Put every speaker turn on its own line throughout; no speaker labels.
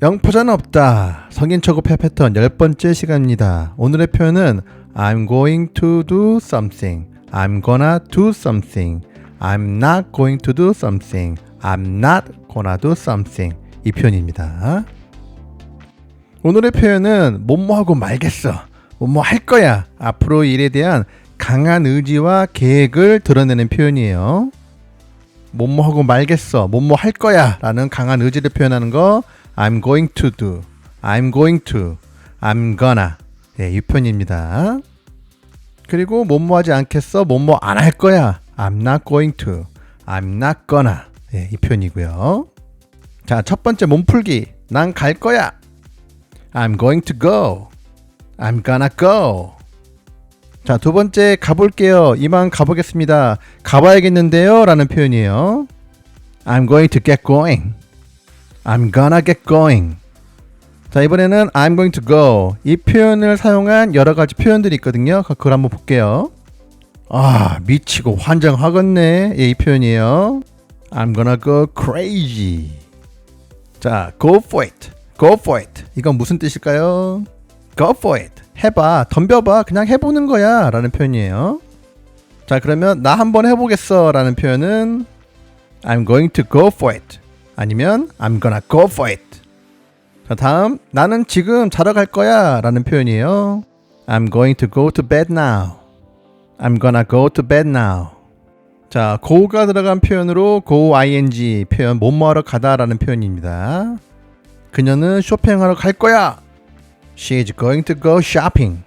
영포자는 없다. 성인 초급회 패턴 열 번째 시간입니다. 오늘의 표현은 I'm going to do something. I'm gonna do something. I'm not going to do something. I'm not gonna do something. 이 표현입니다. 오늘의 표현은 뭐뭐하고 말겠어. 뭐뭐 할 거야. 앞으로 일에 대한 강한 의지와 계획을 드러내는 표현이에요. 뭐뭐하고 말겠어. 뭐뭐 할 거야. 라는 강한 의지를 표현하는 거 I'm going to do. I'm going to. I'm gonna. 예, 이 표현입니다. 그리고 뭐뭐 하지 않겠어. 뭐뭐 안 할 거야. I'm not going to. I'm not gonna. 예, 이 표현이고요. 자, 첫 번째 몸풀기. 난 갈 거야. I'm going to go. I'm gonna go. 자, 두 번째 가볼게요. 이만 가보겠습니다. 가봐야겠는데요. 라는 표현이에요. I'm going to get going. I'm gonna get going. 자, 이번에는 I'm going to go. 이 표현을 사용한 여러 가지 표현들이 있거든요. 그- 그걸 한번 볼게요. 아, 미치고 환장하겠네. 예, 이 표현이에요. I'm gonna go crazy. 자, go for it. go for it. 이건 무슨 뜻일까요? go for it. 해봐. 덤벼봐. 그냥 해보는 거야. 라는 표현이에요. 자, 그러면 나 한번 해보겠어. 라는 표현은 I'm going to go for it. 아니면 I'm gonna go for it. 자, 다음 나는 지금 자러 갈 거야. 라는 표현이에요. I'm going to go to bed now. I'm gonna go to bed now. 자, go가 들어간 표현으로 go ing 표현 뭐뭐하러 가다라는 표현입니다. 그녀는 쇼핑하러 갈 거야. She's going to go shopping.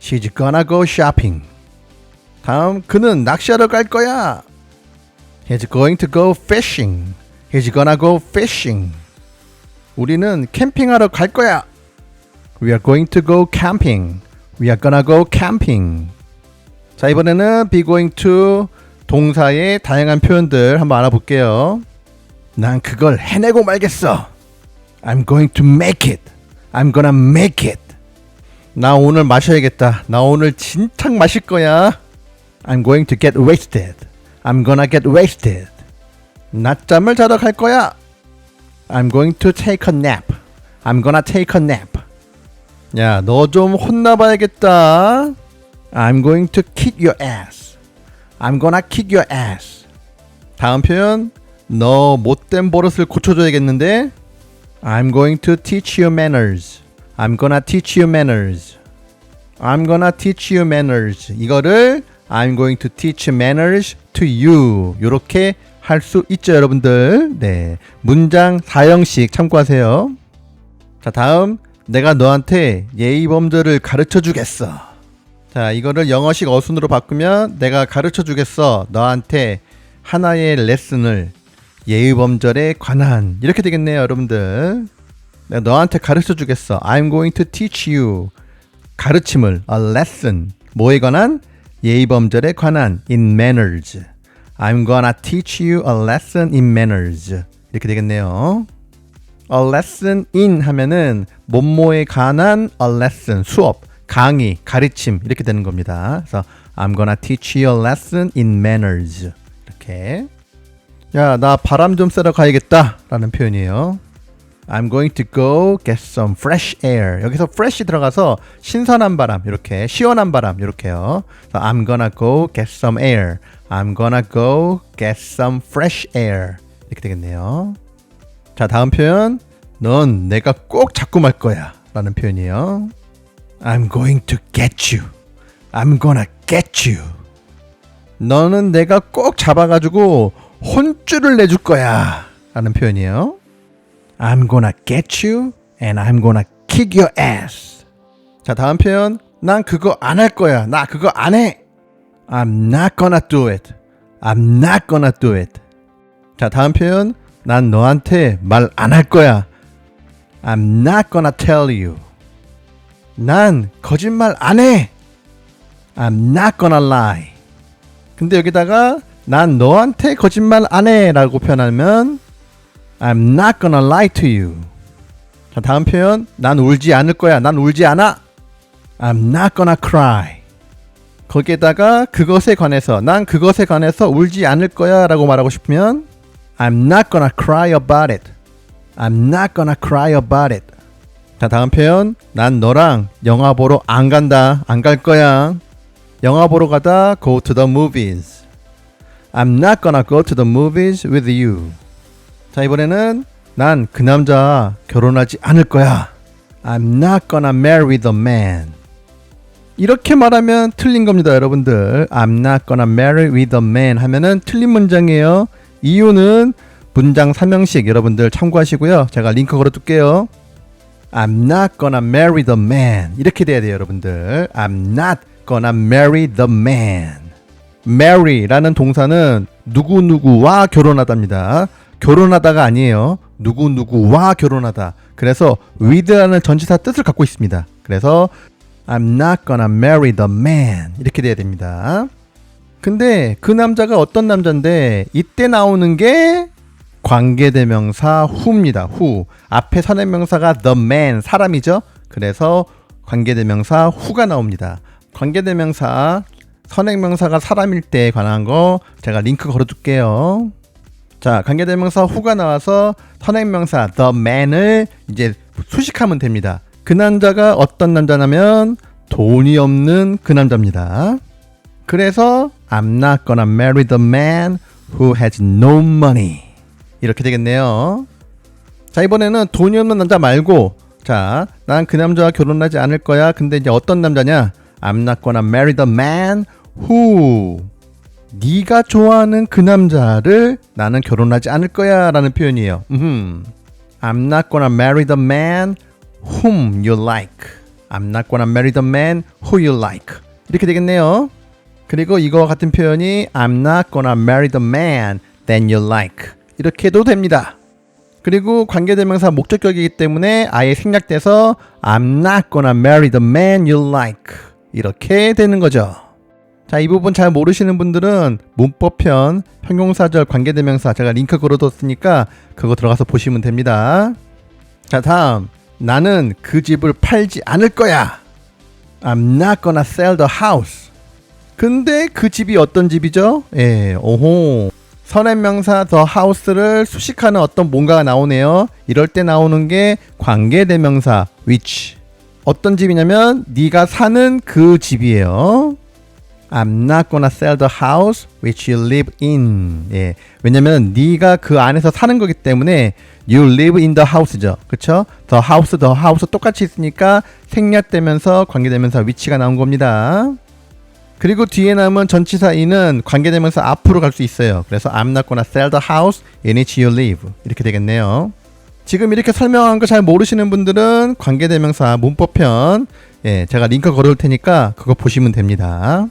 She's gonna go shopping. 다음 그는 낚시하러 갈 거야. He's going to go fishing. He's gonna go fishing. 우리는 캠핑하러 갈 거야. We are going to go camping. We are gonna go camping. 자, 이번에는 be going to 동사의 다양한 표현들 한번 알아볼게요. 난 그걸 해내고 말겠어. I'm going to make it. I'm gonna make it. 나 오늘 마셔야겠다. 나 오늘 진탕 마실 거야. I'm going to get wasted. I'm gonna get wasted. 낮잠을 자러 갈 거야. I'm going to take a nap. I'm gonna take a nap. 야, 너 좀 혼나봐야겠다. I'm going to kick your ass. I'm gonna kick your ass. 다음 표현. 너 못된 버릇을 고쳐줘야겠는데. I'm going to teach you manners. I'm gonna teach you manners. I'm gonna teach you manners. 이거를 I'm going to teach manners to you. 이렇게 할 수 있죠, 여러분들. 네. 문장 사형식 참고하세요. 자, 다음 내가 너한테 예의 범절을 가르쳐 주겠어. 자, 이거를 영어식 어순으로 바꾸면 내가 가르쳐 주겠어. 너한테 하나의 레슨을 예의 범절에 관한 이렇게 되겠네요, 여러분들. 내가 너한테 가르쳐 주겠어. I'm going to teach you 가르침을 a lesson 뭐에 관한 예의 범절에 관한 in manners. I'm gonna teach you a lesson in manners. 이렇게 되겠네요. a lesson in 하면은 뭐뭐에 관한 a lesson 수업, 강의, 가르침 이렇게 되는 겁니다. 그래서 I'm gonna teach you a lesson in manners. 이렇게 야, 나 바람 좀 쐬러 가야겠다. 라는 표현이에요. I'm going to go get some fresh air. 여기서 fresh 들어가서 신선한 바람, 이렇게 시원한 바람, 이렇게요. 그래서 I'm gonna go get some air. I'm gonna go get some fresh air. 이렇게 되겠네요. 자, 다음 표현. 넌 내가 꼭 잡고 말 거야. 라는 표현이에요. I'm going to get you. I'm gonna get you. 너는 내가 꼭 잡아가지고 혼쭐을 내줄 거야. 라는 표현이에요. I'm gonna get you and I'm gonna kick your ass. 자, 다음 표현. 난 그거 안 할 거야. 나 그거 안 해. I'm not gonna do it. I'm not gonna do it. 자, 다음 표현. 난 너한테 말 안 할 거야. I'm not gonna tell you. 난 거짓말 안 해. I'm not gonna lie. 근데 여기다가 난 너한테 거짓말 안 해. 라고 표현하면 I'm not gonna lie to you. 자, 다음 표현. 난 울지 않을 거야. 난 울지 않아. I'm not gonna cry. 거기에다가 그것에 관해서 난 그것에 관해서 울지 않을 거야 라고 말하고 싶으면 I'm not gonna cry about it. I'm not gonna cry about it. 자, 다음 표현. 난 너랑 영화 보러 안 간다. 안 갈 거야. 영화 보러 가다 go to the movies. I'm not gonna go to the movies with you. 자, 이번에는 난 그 남자 결혼하지 않을 거야. I'm not gonna marry the man. 이렇게 말하면 틀린 겁니다, 여러분들. I'm not gonna marry with the man 하면은 틀린 문장이에요. 이유는 문장 삼형식 여러분들 참고하시고요. 제가 링크 걸어둘게요. I'm not gonna marry the man. 이렇게 돼야 돼요, 여러분들. I'm not gonna marry the man. marry라는 동사는 누구누구와 결혼하답니다. 결혼하다가 아니에요. 누구누구와 결혼하다. 그래서 with라는 전치사 뜻을 갖고 있습니다. 그래서 I'm not gonna marry the man. 이렇게 돼야 됩니다. 근데 그 남자가 어떤 남자인데 이때 나오는 게 관계대명사 who입니다. who. 앞에 선행명사가 the man, 사람이죠. 그래서 관계대명사 who가 나옵니다. 관계대명사 선행명사가 사람일 때에 관한 거 제가 링크 걸어둘게요. 자, 관계대명사 who가 나와서 선행명사 the man을 이제 수식하면 됩니다. 그 남자가 어떤 남자냐면 돈이 없는 그 남자입니다. 그래서 I'm not gonna marry the man who has no money. 이렇게 되겠네요. 자, 이번에는 돈이 없는 남자 말고 자, 난 그 남자와 결혼하지 않을 거야. 근데 이제 어떤 남자냐? I'm not gonna marry the man who 네가 좋아하는 그 남자를 나는 결혼하지 않을 거야 라는 표현이에요. 음흠. I'm not gonna marry the man whom you like. I'm not gonna marry the man who you like. 이렇게 되겠네요. 그리고 이거와 같은 표현이 I'm not gonna marry the man that you like. 이렇게도 됩니다. 그리고 관계대명사 목적격이기 때문에 아예 생략돼서 I'm not gonna marry the man you like. 이렇게 되는 거죠. 자, 이 부분 잘 모르시는 분들은 문법편, 형용사절, 관계대명사 제가 링크 걸어뒀으니까 그거 들어가서 보시면 됩니다. 자, 다음. 나는 그 집을 팔지 않을 거야. I'm not gonna sell the house. 근데 그 집이 어떤 집이죠? 예, 오호. 선행명사 the house를 수식하는 어떤 뭔가가 나오네요. 이럴 때 나오는 게 관계대명사 which. 어떤 집이냐면 네가 사는 그 집이에요. I'm not gonna sell the house which you live in. 예. 왜냐면 네가 그 안에서 사는 거기 때문에 you live in the house죠. 그쵸? the house, the house 똑같이 있으니까 생략되면서 관계되면서 위치가 나온 겁니다. 그리고 뒤에 남은 전치사 in은 관계되면서 앞으로 갈 수 있어요. 그래서 I'm not gonna sell the house in which you live. 이렇게 되겠네요. 지금 이렇게 설명한 거 잘 모르시는 분들은 관계대명사 문법편 예, 제가 링크 걸어올 테니까 그거 보시면 됩니다.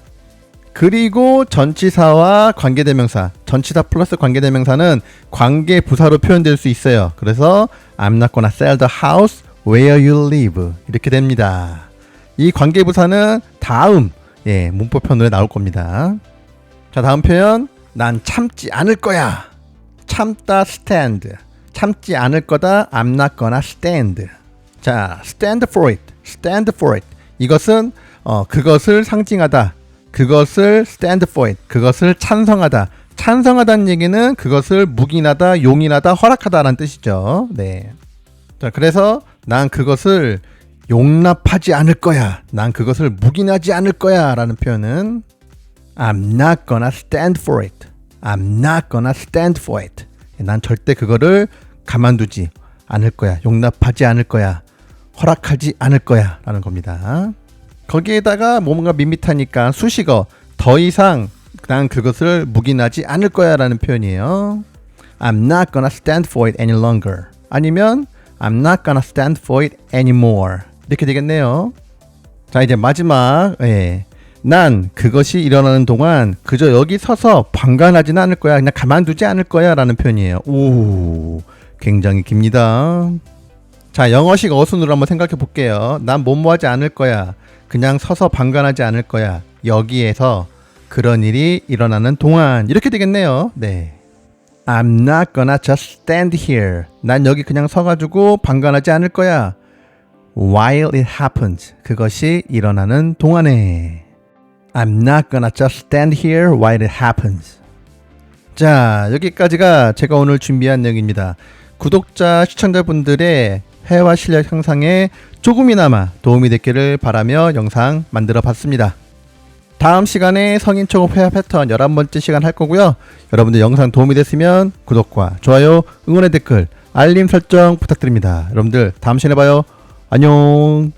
그리고 전치사와 관계대명사, 전치사 플러스 관계대명사는 관계 부사로 표현될 수 있어요. 그래서 I'm not gonna sell the house where you live 이렇게 됩니다. 이 관계 부사는 다음 예, 문법 편으로 나올 겁니다. 자, 다음 표현 난 참지 않을 거야. 참다 stand. 참지 않을 거다. I'm not gonna stand. 자, stand for it. stand for it. 이것은 어, 그것을 상징하다. 그것을 stand for it. 그것을 찬성하다. 찬성하다는 얘기는 그것을 묵인하다, 용인하다, 허락하다라는 뜻이죠. 네. 자, 그래서 난 그것을 용납하지 않을 거야. 난 그것을 묵인하지 않을 거야. 라는 표현은 I'm not gonna stand for it. I'm not gonna stand for it. 난 절대 그거를 가만두지 않을 거야. 용납하지 않을 거야. 허락하지 않을 거야. 라는 겁니다. 거기에다가 뭔가 밋밋하니까 수식어 더 이상 난 그것을 묵인하지 않을 거야 라는 표현이에요. I'm not gonna stand for it any longer. 아니면 I'm not gonna stand for it anymore. 이렇게 되겠네요. 자 이제 마지막 예. 난 그것이 일어나는 동안 그저 여기 서서 방관하지는 않을 거야. 그냥 가만두지 않을 거야 라는 표현이에요. 오 굉장히 깁니다. 자 영어식 어순으로 한번 생각해 볼게요. 난 뭐뭐하지 않을 거야. 그냥 서서 방관하지 않을 거야. 여기에서 그런 일이 일어나는 동안 이렇게 되겠네요. 네. I'm not gonna just stand here. 난 여기 그냥 서가지고 방관하지 않을 거야. While it happens. 그것이 일어나는 동안에. I'm not gonna just stand here while it happens. 자, 여기까지가 제가 오늘 준비한 내용입니다. 구독자, 시청자분들의 회화 실력 향상에 조금이나마 도움이 됐기를 바라며 영상 만들어 봤습니다. 다음 시간에 성인 초급 회화 패턴 11번째 시간 할 거고요. 여러분들 영상 도움이 됐으면 구독과 좋아요, 응원의 댓글, 알림 설정 부탁드립니다. 여러분들 다음 시간에 봐요. 안녕.